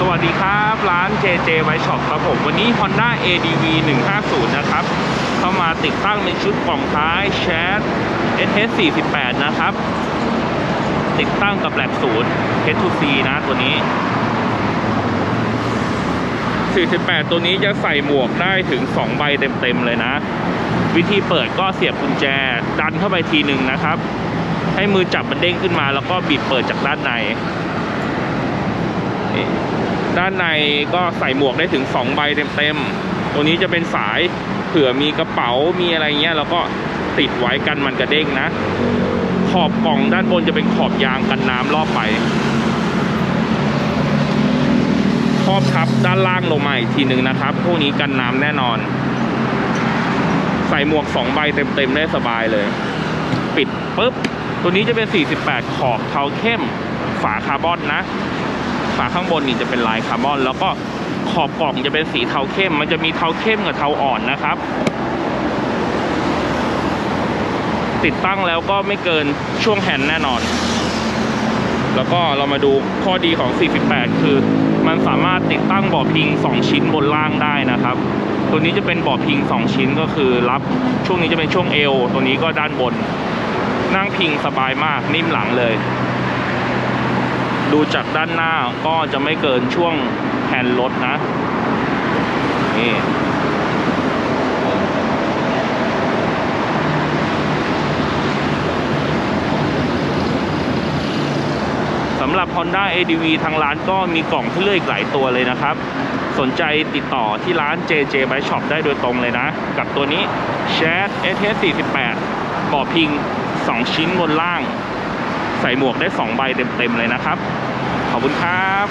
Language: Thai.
สวัสดีครับ ร้าน JJ w i Shop ครับผม วันนี้ Honda ADV 150 นะครับ เข้ามาติดตั้งในชุดกล่องท้าย Chat SS 48นะครับ ติดตั้งกับแลบศูนย์ H2C นะตัวนี้ 48 ตัวนี้จะใส่หมวกได้ถึง 2 ใบเต็ม ๆ เลยนะ วิธีเปิดก็เสียบกุญแจ ดันเข้าไปทีหนึ่งนะครับ ให้มือจับมันเด้งขึ้นมาแล้วก็บีบเปิดจากด้านใน ด้านในก็ใส่หมวกได้ถึง 2 ใบเต็มๆ ตัวนี้จะเป็นสายเผื่อมีกระเป๋ามีอะไรเงี้ยแล้วก็ติดไว้กันมันกระเด้งนะ ขอบกล่องด้านบนจะเป็นขอบยางกันน้ำรอบไปครอบทับด้านล่างลงมาอีกทีหนึ่งนะครับ พวกนี้กันน้ำแน่นอน ใส่หมวก 2 ใบเต็มๆ ได้สบายเลย ปิดปุ๊บ ตัวนี้จะเป็น 48 ขอบเทาเข้มฝาคาร์บอนนะ ฝาข้างบนนี่จะเป็นลายคาร์บอน แล้วก็ขอบกล่องจะเป็นสีเทาเข้ม มันจะมีเทาเข้มกับเทาอ่อนนะครับ ติดตั้งแล้วก็ไม่เกินช่วงแฮนด์แน่นอน แล้วก็เรามาดูข้อดีของ 48 คือ มันสามารถติดตั้งเบาะพิง 2 ชิ้นบนล่างได้นะครับ ตัวนี้จะเป็นเบาะพิง 2 ชิ้นก็คือรับช่วงนี้จะเป็นช่วงเอวตัวนี้ก็ด้านบน นั่งพิงสบายมากนิ่มหลังเลย ดูจากด้านหน้าก็จะไม่เกินช่วงแฮนด์รถนะ นี่สำหรับ Honda ADV ทางร้านก็มีกล่องให้เลือกอีกหลายตัวเลยนะครับ สนใจติดต่อที่ร้าน JJ Bike Shop ได้โดยตรงเลยนะ กับตัวนี้ Chat SS 48บ่อพิง 2 ชิ้นบนล่าง ใส่หมวกได้ 2 ใบเต็มๆเลยนะครับ ขอบคุณครับ